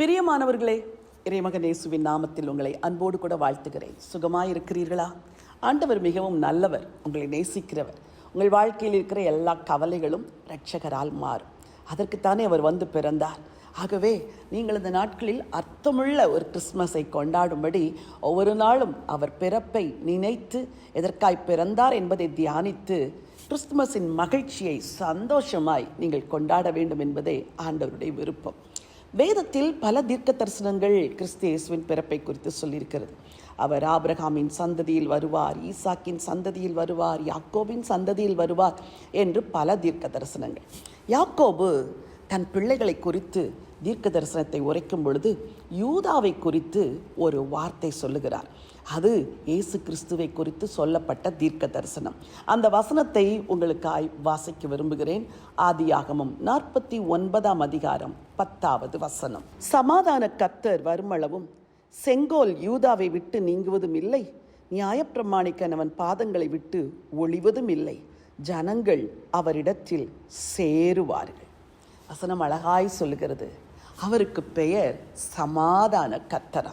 பிரியமானவர்களே இறைமகன் இயேசுவின் நாமத்தில் உங்களை அன்போடு கூட வாழ்த்துகிறேன். சுகமாக இருக்கிறீர்களா ஆண்டவர் மிகவும் நல்லவர் உங்களை நேசிக்கிறவர். உங்கள் வாழ்க்கையில் இருக்கிற எல்லா கவலைகளும் இரட்சகரால் மாறும். அதற்குத்தானே அவர் வந்து பிறந்தார். ஆகவே நீங்கள் இந்த நாட்களில் அர்த்தமுள்ள ஒரு கிறிஸ்மஸை கொண்டாடும்படி ஒவ்வொரு நாளும் அவர் பிறப்பை நினைத்து எதற்காய் பிறந்தார் என்பதை தியானித்து கிறிஸ்துமஸின் மகிழ்ச்சியை சந்தோஷமாய் நீங்கள் கொண்டாட வேண்டும் என்பதே ஆண்டவருடைய விருப்பம். வேதத்தில் பல தீர்க்க தரிசனங்கள் கிறிஸ்து இயேசுவின் பிறப்பை குறித்து சொல்லியிருக்கிறது. அவர் ஆபிரகாமின் சந்ததியில் வருவார் ஈசாக்கின் சந்ததியில் வருவார் யாக்கோபின் சந்ததியில் வருவார் என்று பல தீர்க்க தரிசனங்கள் யாக்கோபு தன் பிள்ளைகளை குறித்து தீர்க்க தரிசனத்தை உரைக்கும் பொழுது யூதாவை குறித்து ஒரு வார்த்தை சொல்லுகிறார். அது இயேசு கிறிஸ்துவை குறித்து சொல்லப்பட்ட தீர்க்க தரிசனம் அந்த வசனத்தை உங்களுக்காய் வாசிக்க விரும்புகிறேன். ஆதியாகமும் நாற்பத்தி ஒன்பதாம் அதிகாரம் பத்தாவது வசனம். சமாதான கத்தர் வருமளவும் செங்கோல் யூதாவை விட்டு நீங்குவதும் இல்லை. நியாயப்பிரமாணிக்கன் அவன் பாதங்களை விட்டு ஒளிவதும் இல்லை. ஜனங்கள் அவரிடத்தில் சேருவார்கள். வசனம் அழகாய் சொல்லுகிறது. அவருக்கு பெயர் சமாதான கத்தரா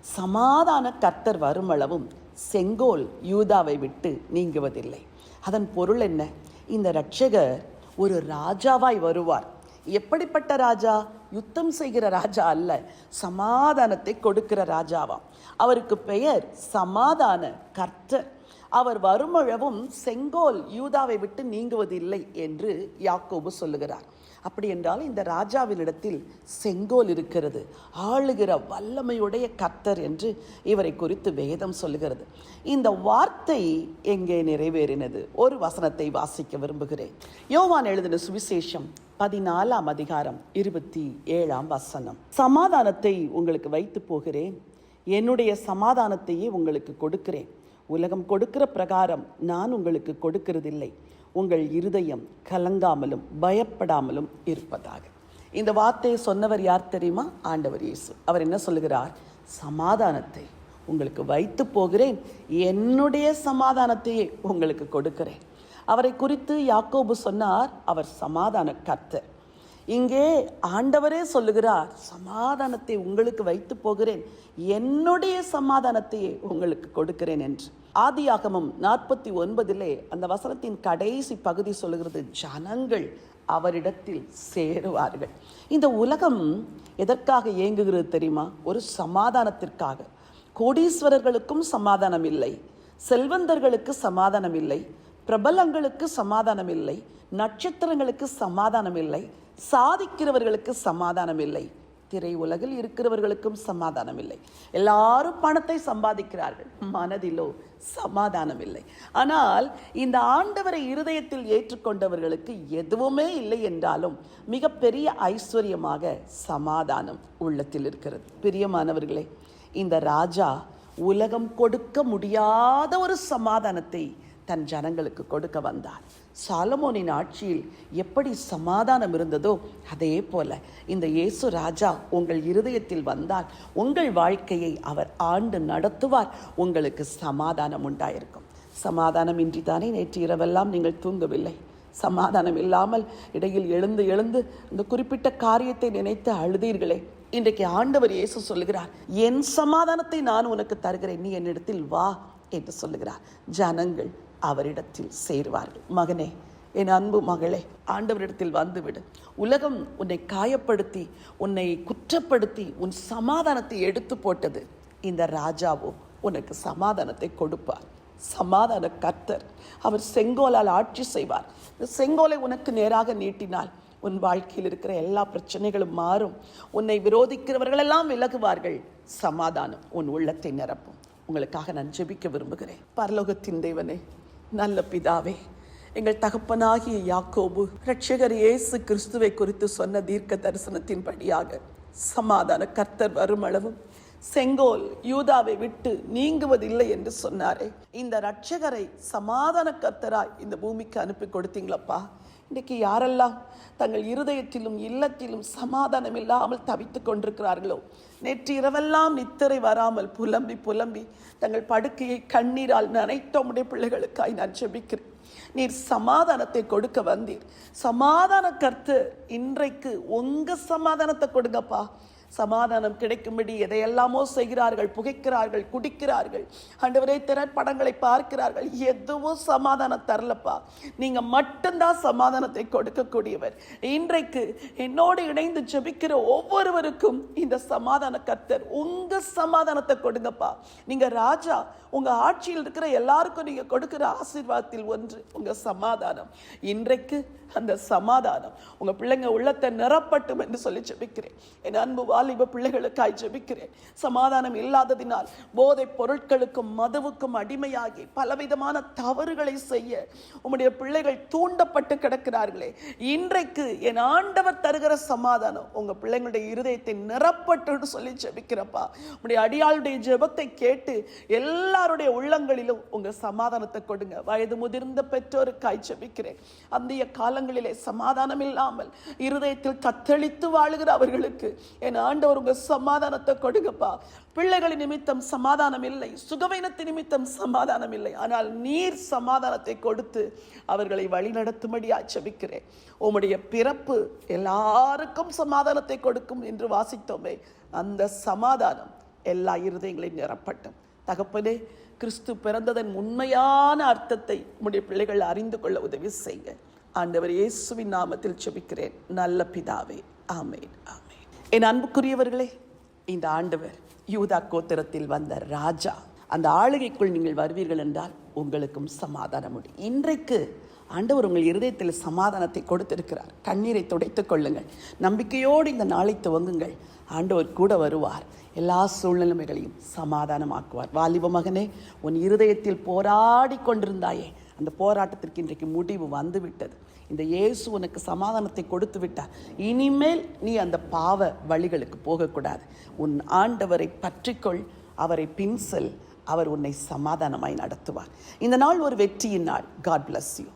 சமாதான கர்த்தர் வருமளவும் செங்கோல் யூதாவை விட்டு நீங்குவதில்லை. அதன் பொருள் என்ன? இந்த ரட்சகர் ஒரு ராஜாவாய் வருவார். எப்படிப்பட்ட ராஜா? யுத்தம் செய்கிற ராஜா அல்ல சமாதானத்தை கொடுக்கிற ராஜாவாம். அவருக்கு பெயர் சமாதான கர்த்தர். அவர் வருமளவும் செங்கோல் யூதாவை விட்டு நீங்குவதில்லை என்று யாக்கோபு சொல்லுகிறார். அப்படி என்றால் இந்த ராஜாவினிடத்தில் செங்கோல் இருக்கிறது. ஆளுகிற வல்லமையுடைய கத்தர் என்று இவரை குறித்து வேதம் சொல்லுகிறது. இந்த வார்த்தை எங்கே நிறைவேறினது? ஒரு வசனத்தை வாசிக்க விரும்புகிறேன். யோவான் எழுதின சுவிசேஷம் பதினாலாம் அதிகாரம் இருபத்தி ஏழாம் வசனம். சமாதானத்தை உங்களுக்கு வைத்து போகிறேன். என்னுடைய சமாதானத்தையே உங்களுக்கு கொடுக்கிறேன். உலகம் கொடுக்கிற பிரகாரம் நான் உங்களுக்கு கொடுக்கிறதில்லை. உங்கள் இருதயம் கலங்காமலும் பயப்படாமலும் இருப்பதாக. இந்த வார்த்தையை சொன்னவர் யார் தெரியுமா? ஆண்டவர் இயேசு. அவர் என்ன சொல்லுகிறார்? சமாதானத்தை உங்களுக்கு வைத்து போகிறேன். என்னுடைய சமாதானத்தையே உங்களுக்கு கொடுக்கிறேன். அவரை குறித்து யாக்கோபு சொன்னார் அவர் சமாதான கர்த்தர். இங்கே ஆண்டவரே சொல்லுகிறார் சமாதானத்தை உங்களுக்கு வைத்து போகிறேன். என்னுடைய சமாதானத்தையே உங்களுக்கு கொடுக்கிறேன் என்று. ஆதியாகமம் நாற்பத்தி ஒன்பதிலே அந்த வசனத்தின் கடைசி பகுதி சொல்லுகிறது ஜனங்கள் அவரிடத்தில் சேருவார்கள். இந்த உலகம் எதற்காக இயங்குகிறது தெரியுமா? ஒரு சமாதானத்திற்காக. கோடீஸ்வரர்களுக்கும் சமாதானம் இல்லை செல்வந்தர்களுக்கு சமாதானம் இல்லை பிரபலங்களுக்கு சமாதானம் இல்லை நட்சத்திரங்களுக்கு சமாதானம் இல்லை சாதிக்கிறவர்களுக்கு சமாதானம் இல்லை. திரை உலகில் இருக்கிறவர்களுக்கும் சமாதானம் இல்லை எல்லாரும் பணத்தை சம்பாதிக்கிறார்கள். மனதிலோ சமாதானம் இல்லை ஆனால் இந்த ஆண்டவரை இருதயத்தில் ஏற்றுக்கொண்டவர்களுக்கு எதுவுமே இல்லை என்றாலும் மிகப்பெரிய ஐஸ்வர்யமாக சமாதானம் உள்ளத்தில் இருக்கிறது. பிரியமானவர்களே இந்த ராஜா உலகம் கொடுக்க முடியாத ஒரு சமாதானத்தை தன் ஜனங்களுக்கு கொடுக்க வந்தார் சாலமோனின் ஆட்சியில் எப்படி சமாதானம் இருந்ததோ அதே போல இந்த இயேசு ராஜா உங்கள் இருதயத்தில் வந்தால் உங்கள் வாழ்க்கையை அவர் ஆண்டு நடத்துவார். உங்களுக்கு சமாதானம் உண்டாயிருக்கும். சமாதானம் இன்றி தானே நேற்று இரவெல்லாம் நீங்கள் தூங்கவில்லை. சமாதானம் இல்லாமல் இடையில் எழுந்து எழுந்து இந்த குறிப்பிட்ட காரியத்தை நினைத்து அழுதீர்களே. இன்றைக்கு ஆண்டவர் இயேசு சொல்லுகிறார் என் சமாதானத்தை நான் உனக்கு தருகிறேன். நீ என்னிடத்தில் வா என்று சொல்லுகிறார். ஜனங்கள் அவரிடத்தில் சேருவார்கள். மகனே என் அன்பு மகளே ஆண்டவரிடத்தில் வந்துவிடு. உலகம் உன்னை காயப்படுத்தி உன்னை குற்றப்படுத்தி உன் சமாதானத்தை எடுத்து போட்டது. இந்த ராஜாவோ உனக்கு சமாதானத்தை கொடுப்பார். சமாதான கர்த்தர் அவர் செங்கோலால் ஆட்சி செய்வார். இந்த செங்கோலை உனக்கு நேராக நீட்டினால் உன் வாழ்க்கையில் இருக்கிற எல்லா பிரச்சனைகளும் மாறும். உன்னை விரோதிக்கிறவர்களெல்லாம் விலகுவார்கள். சமாதானம் உன் உள்ளத்தை நிரப்பும். உங்களுக்காக நான் ஜெபிக்க விரும்புகிறேன். பரலோகத்தின் தேவனே நல்ல பிதாவே எங்கள் தகப்பனாகிய யாக்கோபு ரட்சகர் இயேசு கிறிஸ்துவை குறித்து சொன்ன தீர்க்க தரிசனத்தின் படியாக சமாதான கர்த்தர் வருமளவும் செங்கோல் யூதாவை விட்டு நீங்குவதில்லை என்று சொன்னாரே. இந்த ரட்சகரை சமாதான கர்த்தராய் இந்த பூமிக்கு அனுப்பி கொடுத்தீங்களப்பா? இன்றைக்கு யாரெல்லாம் தங்கள் இருதயத்திலும் இல்லத்திலும் சமாதானம் இல்லாமல் தவித்துக் கொண்டிருக்கிறார்களோ? நேற்று இரவெல்லாம் நித்திரை வராமல் புலம்பி புலம்பி தங்கள் படுக்கையை கண்ணீரால் நினைத்த உடைய பிள்ளைகளுக்காய் நான் ஜெபிக்கிறேன். நீர் சமாதானத்தை கொடுக்க வந்தீர். சமாதான கருத்து இன்றைக்கு உங்கள் சமாதானத்தை கொடுங்கப்பா. சமாதானம் கிடைக்கும்படி எதையெல்லாமோ செய்கிறார்கள் புகைக்கிறார்கள் குடிக்கிறார்கள். ஆண்டவரே திரைப்படங்களை பார்க்கிறார்கள். எதுவும் சமாதானம் தரலப்பா. நீங்கள் மட்டும்தான் சமாதானத்தை கொடுக்கக்கூடியவர். இன்றைக்கு என்னோடு இணைந்து ஜபிக்கிற ஒவ்வொருவருக்கும் இந்த சமாதான கர்த்தர் உங்கள் சமாதானத்தை கொடுங்கப்பா. நீங்கள் ராஜா உங்கள் ஆட்சியில் இருக்கிற எல்லாருக்கும் நீங்கள் கொடுக்கிற ஆசீர்வாதத்தில் ஒன்று உங்கள் சமாதானம். இன்றைக்கு அந்த சமாதானம் உங்கள் பிள்ளைங்க உள்ளத்தை நிரப்பட்டும் என்று சொல்லி ஜபிக்கிறேன். என் அன்பு வாலிப பிள்ளைகளுக்காய் ஜெபிக்கிறேன். சமாதானம் இல்லாததினால் போதை பொருட்களுக்கும் மதுவுக்கும் அடிமையாகி பலவிதமான தவறுகளை செய்ய உம்முடைய பிள்ளைகள் தூண்டப்பட்டு கிடக்கிறார்களே. இன்றைக்கு என் ஆண்டவர் தருகிற சமாதானம் உங்க பிள்ளைங்களுடைய இருதயத்தை நிரப்பட்டுன்னு சொல்லி ஜெபிக்கிறப்பா. உம்முடைய அடியாளுடைய ஜெபத்தை கேட்டு எல்லாருடைய உள்ளங்களிலும் உங்க சமாதானத்தை கொடுங்க. வயது முதிர்ந்த பெற்றோருக்காய் ஜெபிக்கிறேன். அந்தைய காலங்களிலே சமாதானம் இல்லாமல் இருதயத்தில் தத்தளித்து வாழுகிற அவர்களுக்கு என் ஆண்டவர் உங்கள் சமாதானத்தை கொடுங்கப்பா. பிள்ளைகளின் நிமித்தம் சமாதானம் இல்லை. சுகவீனத்து நிமித்தம் சமாதானம் இல்லை. ஆனால் நீர் சமாதானத்தை கொடுத்து அவர்களை வழிநடத்தும்படி ஆச்சபிக்கிறேன் உம்முடைய பிறப்பு எல்லாருக்கும் சமாதானத்தை கொடுக்கும் என்று வாசித்தோமே. அந்த சமாதானம் எல்லா இருதயங்களையும் நிரப்பட்டும். தகப்பனே கிறிஸ்து பிறந்ததன் உண்மையான அர்த்தத்தை உம்முடைய பிள்ளைகள் அறிந்து கொள்ள உதவி செய்யுங்க. ஆண்டவர் இயேசுவின் நாமத்தில் செபிக்கிறேன் நல்ல பிதாவே. ஆமேன் ஆமேன். என் அன்புக்குரியவர்களே இந்த ஆண்டவர் யூதா கோத்திரத்தில் வந்த ராஜா அந்த ஆளுகைக்குள் நீங்கள் வருவீர்கள் என்றால் உங்களுக்கும் சமாதானம் உண்டு. இன்றைக்கு ஆண்டவர் உங்கள் இருதயத்தில் சமாதானத்தை கொடுத்திருக்கிறார். கண்ணீரை துடைத்துக் கொள்ளுங்கள். நம்பிக்கையோடு இந்த நாளை துவங்குங்கள். ஆண்டவர் கூட வருவார். எல்லா சூழ்நிலைமைகளையும் சமாதானமாக்குவார். வாலிப மகனே உன் இருதயத்தில் போராடி கொண்டிருந்தாயே. அந்த போராட்டத்திற்கு இன்றைக்கு முடிவு வந்துவிட்டது. இந்த இயேசு உனக்கு சமாதானத்தை கொடுத்து விட்டார். இனிமேல் நீ அந்த பாவ வழிகளுக்கு போகக்கூடாது. உன் ஆண்டவரை பற்றிக்கொள் அவரை பின்செல் அவர் உன்னை சமாதானமாய் நடத்துவார். இந்த நாள் ஒரு வெற்றியின் நாள். God bless you